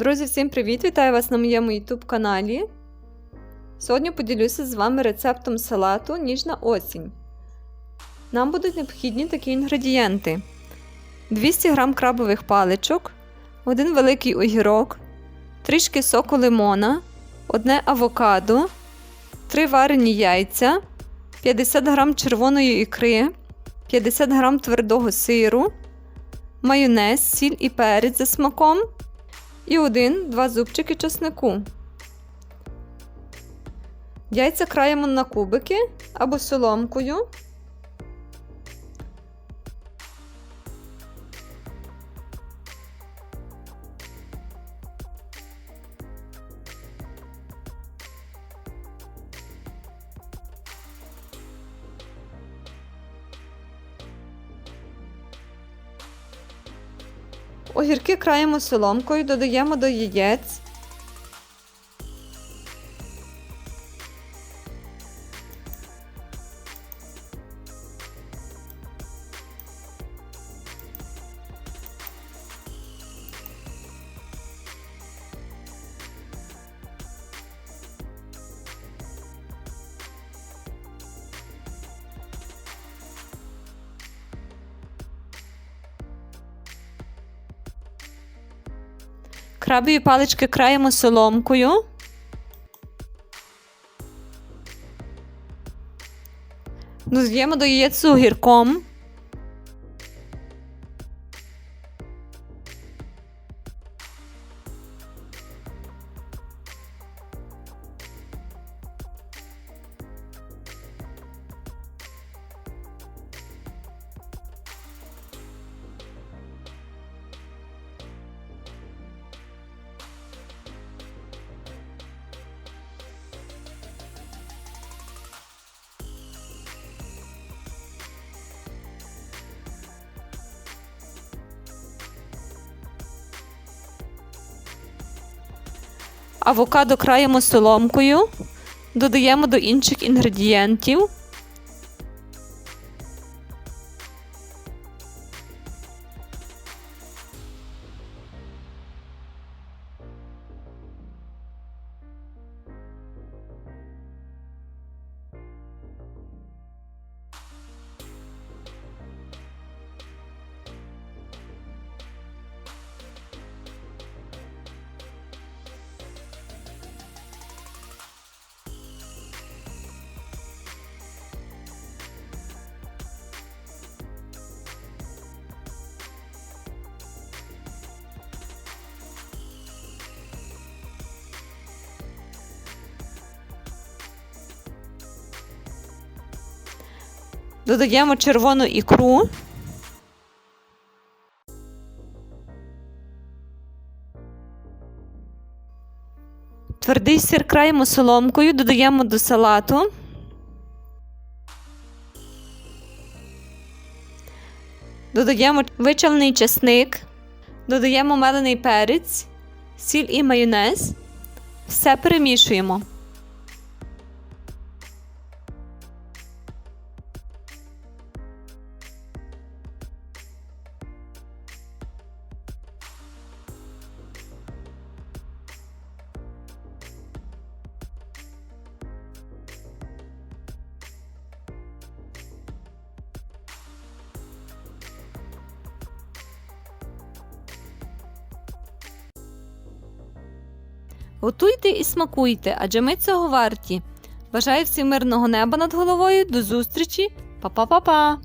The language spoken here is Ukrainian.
Друзі, всім привіт! Вітаю вас на моєму YouTube каналі. Сьогодні поділюся з вами рецептом салату Ніжна осінь. Нам будуть необхідні такі інгредієнти: 200 г крабових паличок, один великий огірок, трішки соку лимона, одне авокадо, 3 варені яйця, 50 г червоної ікри, 50 г твердого сиру, майонез, сіль і перець за смаком і один-два зубчики чеснику. Яйця краємо на кубики або соломкою. Огірки краємо соломкою, додаємо до яєць. Крабові палички краємо соломкою. Додаємо до яєць з Авокадо краємо соломкою. Додаємо до інших інгредієнтів. Додаємо червону ікру. Твердий сир краємо соломкою, додаємо до салату. Додаємо вичавлений чесник, додаємо мелений перець, сіль і майонез. Все перемішуємо. Готуйте і смакуйте, адже ми цього варті. Бажаю всім мирного неба над головою. До зустрічі! Па-па-па-па!